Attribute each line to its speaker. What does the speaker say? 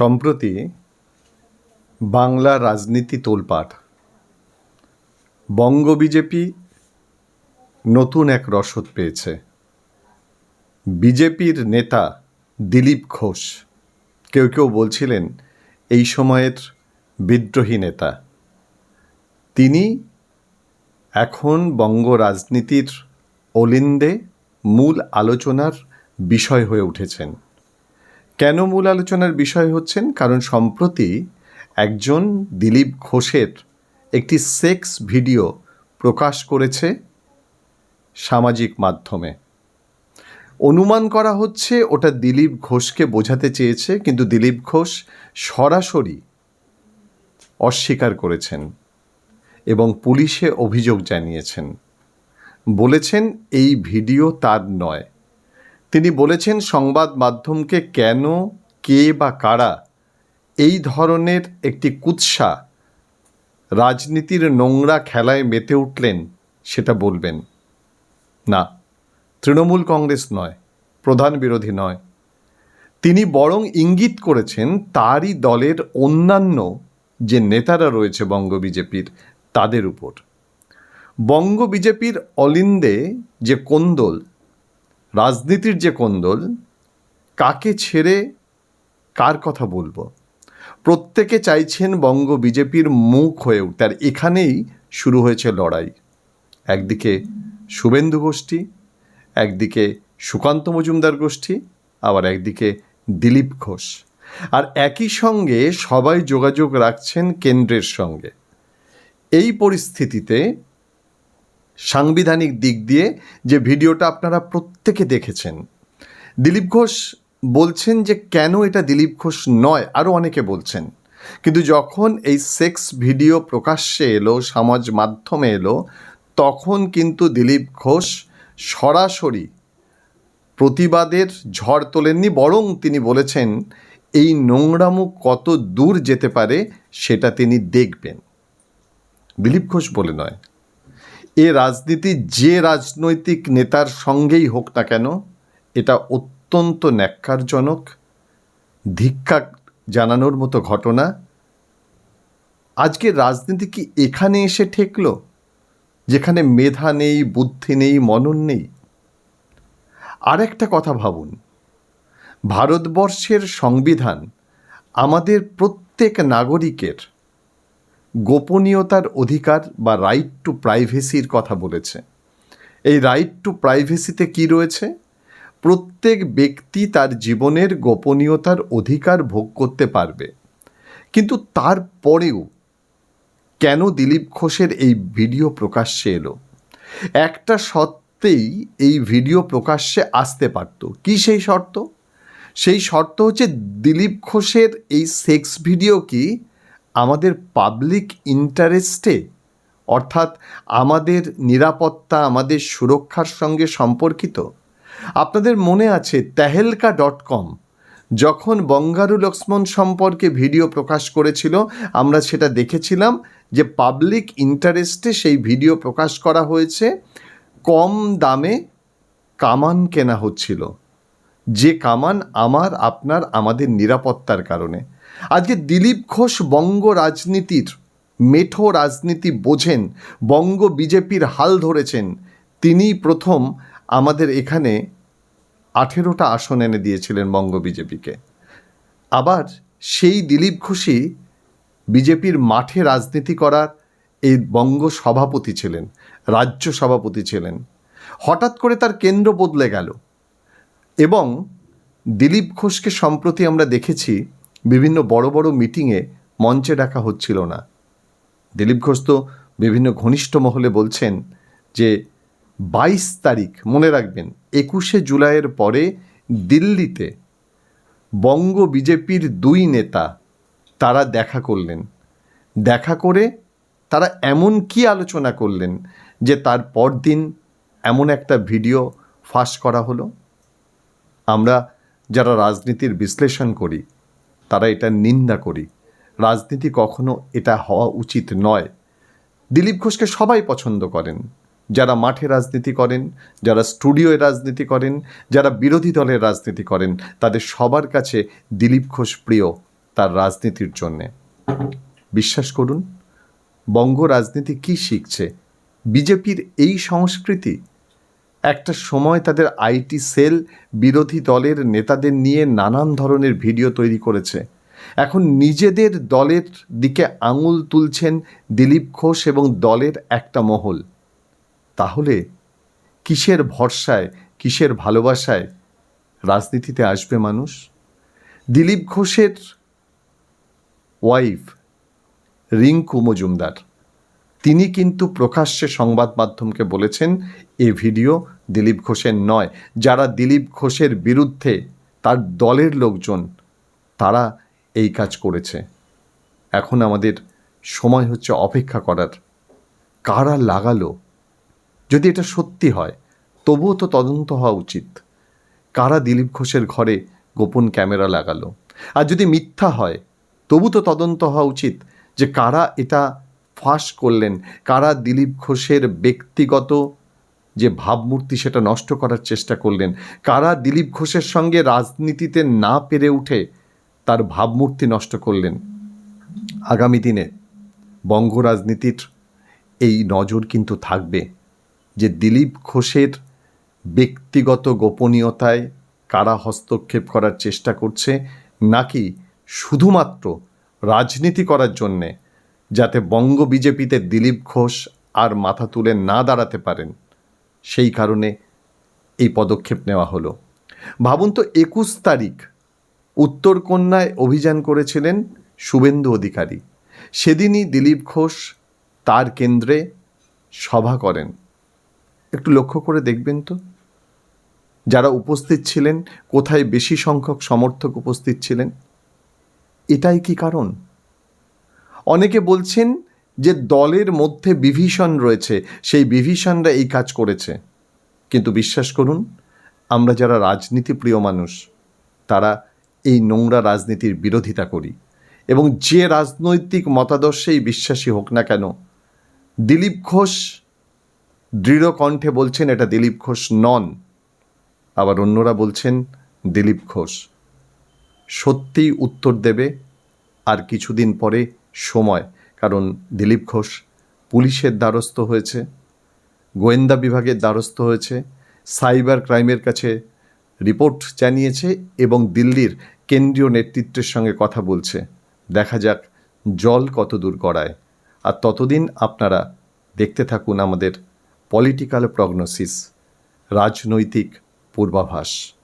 Speaker 1: সম্প্রতি বাংলা রাজনীতি তোলপাড় বঙ্গ বিজেপি নতুন এক রসদ পেয়েছে। বিজেপির নেতা দিলীপ ঘোষ। কেউ কেউ বলছিলেন, এই সময়ের বিদ্রোহী নেতা। তিনি এখন বঙ্গ রাজনীতির অলিন্দে মূল আলোচনার বিষয় হয়ে উঠেছেন। কেন মূল আলোচনার বিষয় হচ্ছেন? কারণ সম্প্রতি একজন দিলীপ ঘোষের একটি সেক্স ভিডিও প্রকাশ করেছে সামাজিক মাধ্যমে। অনুমান করা হচ্ছে ওটা দিলীপ ঘোষকে বোঝাতে চেয়েছে, কিন্তু দিলীপ ঘোষ সরাসরি অস্বীকার করেছেন এবং পুলিশে অভিযোগ জানিয়েছেন। বলেছেন, এই ভিডিও তার নয়। তিনি বলেছেন, সংবাদ মাধ্যমকে কেন, কে বা কারা এই ধরনের একটি কুৎসা রাজনীতির নোংরা খেলায় মেতে উঠলেন সেটা বলবেন। না, তৃণমূল কংগ্রেস নয়, প্রধান বিরোধী নয়। তিনি বরং ইঙ্গিত করেছেন, তারই দলের অন্যান্য যে নেতারা রয়েছে বঙ্গ বিজেপির, তাদের উপর। বঙ্গ বিজেপির অলিন্দে যে কোন্দল রাজনীতির যে কোন্দল, কাকে ছেড়ে কার কথা বলব? প্রত্যেকে চাইছেন বঙ্গ বিজেপির মুখ হয়ে উঠতে, আর এখানেই শুরু হয়েছে লড়াই। একদিকে শুভেন্দু গোষ্ঠী, একদিকে সুকান্ত মজুমদার গোষ্ঠী, আবার একদিকে দিলীপ ঘোষ। আর একই সঙ্গে সবাই যোগাযোগ রাখছেন কেন্দ্রের সঙ্গে। এই পরিস্থিতিতে সাংবিধানিক দিক দিয়ে যে ভিডিওটা আপনারা প্রত্যেকে দেখেছেন। দিলীপ ঘোষ বলছেন যে কেন এটা দিলীপ ঘোষ নয় আরও অনেকে বলছেন। কিন্তু যখন এই সেক্স ভিডিও প্রকাশ্যে এলো, সমাজ মাধ্যমে এলো, তখন কিন্তু দিলীপ ঘোষ সরাসরি প্রতিবাদের ঝড় তোলেননি, বরং তিনি বলেছেন, এই নোংরামু কত দূর যেতে পারে, সেটা তিনি দেখবেন। দিলীপ ঘোষ বলে নয় এ রাজনীতি যে রাজনৈতিক নেতার সঙ্গেই হোক না কেন, এটা অত্যন্ত ন্যাক্কারজনক, ধিক্কা জানানোর মতো ঘটনা। আজকে রাজনীতি কি এখানে এসে ঠেকল, যেখানে মেধা নেই, বুদ্ধি নেই, মনন নেই? আরেকটা কথা ভাবুন। ভারতবর্ষের সংবিধান আমাদের প্রত্যেক নাগরিকের গোপনীয়তার অধিকার বা রাইট টু প্রাইভেসির কথা বলেছে। এই রাইট টু প্রাইভেসিতে কি রয়েছে? প্রত্যেক ব্যক্তি তার জীবনের গোপনীয়তার অধিকার ভোগ করতে পারবে। কিন্তু তারপরেও কেন দিলীপ ঘোষের এই ভিডিও প্রকাশ্যে এলো? একটা সত্ত্বেই এই ভিডিও প্রকাশ্যে আসতে পারত। কি সেই শর্ত? সেই শর্ত হচ্ছে দিলীপ ঘোষের এই সেক্স ভিডিও কি আমাদের পাবলিক ইন্টারেস্টে অর্থাৎ আমাদের নিরাপত্তা, আমাদের সুরক্ষার সঙ্গে সম্পর্কিত, আপনাদের মনে আছে তেহেলকা ডট কম, যখন বঙ্গারু লক্ষ্মণ সম্পর্কে ভিডিও প্রকাশ করেছিল, আমরা সেটা দেখেছিলাম যে পাবলিক ইন্টারেস্টে সেই ভিডিও প্রকাশ করা হয়েছে, কম দামে কামান কেনা হচ্ছিল। যে কামান আমার, আপনার, আমাদের নিরাপত্তার কারণে। আজকে দিলীপ ঘোষ বঙ্গ রাজনীতির মেঠো রাজনীতি বোঝেন, বঙ্গ বিজেপির হাল ধরেছেন তিনি প্রথম আমাদের এখানে আঠেরোটা আসন এনে দিয়েছিলেন বঙ্গ বিজেপিকে। আবার সেই দিলীপ ঘোষই বিজেপির মাঠে রাজনীতি করার এই বঙ্গ সভাপতি ছিলেন, রাজ্য সভাপতি ছিলেন। হঠাৎ করে তার কেন্দ্র বদলে গেল। এবং দিলীপ ঘোষকে সম্প্রতি আমরা দেখেছি বিভিন্ন বড় বড় মিটিংয়ে মঞ্চে ডাকা হচ্ছিল না। দিলীপ ঘোষ তো বিভিন্ন ঘনিষ্ঠ মহলে বলছেন যে বাইশ তারিখ, মনে রাখবেন, একুশে জুলাইয়ের পরে দিল্লিতে বঙ্গ বিজেপির দুই নেতা তারা দেখা করলেন। দেখা করে তারা এমন কি আলোচনা করলেন যে তার পরদিন এমন একটা ভিডিও ফাঁস করা হলো? আমরা যারা রাজনীতির বিশ্লেষণ করি, তারা এটা নিন্দা করি। রাজনীতি কখনো এটা হওয়া উচিত নয়। দিলীপ ঘোষকে সবাই পছন্দ করেন। যারা মাঠে রাজনীতি করেন, যারা স্টুডিওয়ে রাজনীতি করেন, যারা বিরোধী দলের রাজনীতি করেন, তাদের সবার কাছে দিলীপ ঘোষ প্রিয় তার রাজনীতির জন্যে। বিশ্বাস করুন, বঙ্গ রাজনীতি কি শিখছে? বিজেপির এই সংস্কৃতি একটা সময় তাদের আইটি সেল বিরোধী দলের নেতাদের নিয়ে নানান ধরনের ভিডিও তৈরি করেছে। এখন নিজেদের দলের দিকে আঙুল তুলছেন দিলীপ ঘোষ এবং দলের একটা মহল। তাহলে কিসের ভরসায়, কিসের ভালোবাসায় রাজনীতিতে আসবে মানুষ? দিলীপ ঘোষের ওয়াইফ রিঙ্কু মজুমদার। তিনি কিন্তু প্রকাশ্যে সংবাদ মাধ্যমকে বলেছেন, এ ভিডিও দিলীপ ঘোষের নয়। যারা দিলীপ ঘোষের বিরুদ্ধে তার দলের লোকজন, তারা এই কাজ করেছে। এখন আমাদের সময় হচ্ছে অপেক্ষা করার। কারা লাগালো? যদি এটা সত্যি হয়, তবুও তো তদন্ত হওয়া উচিত। কারা দিলীপ ঘোষের ঘরে গোপন ক্যামেরা লাগালো? আর যদি মিথ্যা হয়, তবু তো তদন্ত হওয়া উচিত যে কারা এটা ফাঁস করলেন। কারা দিলীপ ঘোষের ব্যক্তিগত যে ভাবমূর্তি সেটা নষ্ট করার চেষ্টা করলেন? কারা দিলীপ ঘোষের সঙ্গে রাজনীতিতে না পেরে উঠে তার ভাবমূর্তি নষ্ট করলেন? আগামী দিনে বঙ্গ রাজনীতির এই নজর কিন্তু থাকবে যে দিলীপ ঘোষের ব্যক্তিগত গোপনীয়তায় কারা হস্তক্ষেপ করার চেষ্টা করছে নাকি শুধুমাত্র রাজনীতি করার জন্যে যাতে বঙ্গ বিজেপিতে দিলীপ ঘোষ আর মাথা তুলে না দাঁড়াতে পারেন, সেই কারণে এই পদক্ষেপ নেওয়া হলো। ভাবুন তো, একুশ তারিখ উত্তরকন্যায় অভিযান করেছিলেন শুভেন্দু অধিকারী। সেদিনই দিলীপ ঘোষ তার কেন্দ্রে সভা করেন। একটু লক্ষ্য করে দেখবেন তো। যারা উপস্থিত ছিলেন, কোথায় বেশি সংখ্যক সমর্থক উপস্থিত ছিলেন, এটাই কি কারণ? অনেকে বলছেন যে দলের মধ্যে বিভীষণ রয়েছে, সেই বিভীষণরা এই কাজ করেছে। কিন্তু বিশ্বাস করুন, আমরা যারা রাজনীতি প্রিয় মানুষ, তারা এই নোংরা রাজনীতির বিরোধিতা করি। এবং যে রাজনৈতিক মতাদর্শেই বিশ্বাসী হোক না কেন, দিলীপ ঘোষ দৃঢ় কণ্ঠে বলছেন, এটা দিলীপ ঘোষ নন। আবার অন্যরা বলছেন, দিলীপ ঘোষ সত্যিই উত্তর দেবে। আর কিছুদিন পরে সময়, কারণ দিলীপ ঘোষ পুলিশের দ্বারস্থ হয়েছে, গোয়েন্দা বিভাগের দ্বারস্থ হয়েছে, সাইবার ক্রাইমের কাছে রিপোর্ট জানিয়েছে এবং দিল্লির কেন্দ্রীয় নেতৃত্বের সঙ্গে কথা বলছে। দেখা যাক জল কত দূর গড়ায়। আর ততদিন আপনারা দেখতে থাকুন আমাদের পলিটিক্যাল প্রগনোসিস রাজনৈতিক পূর্বাভাস।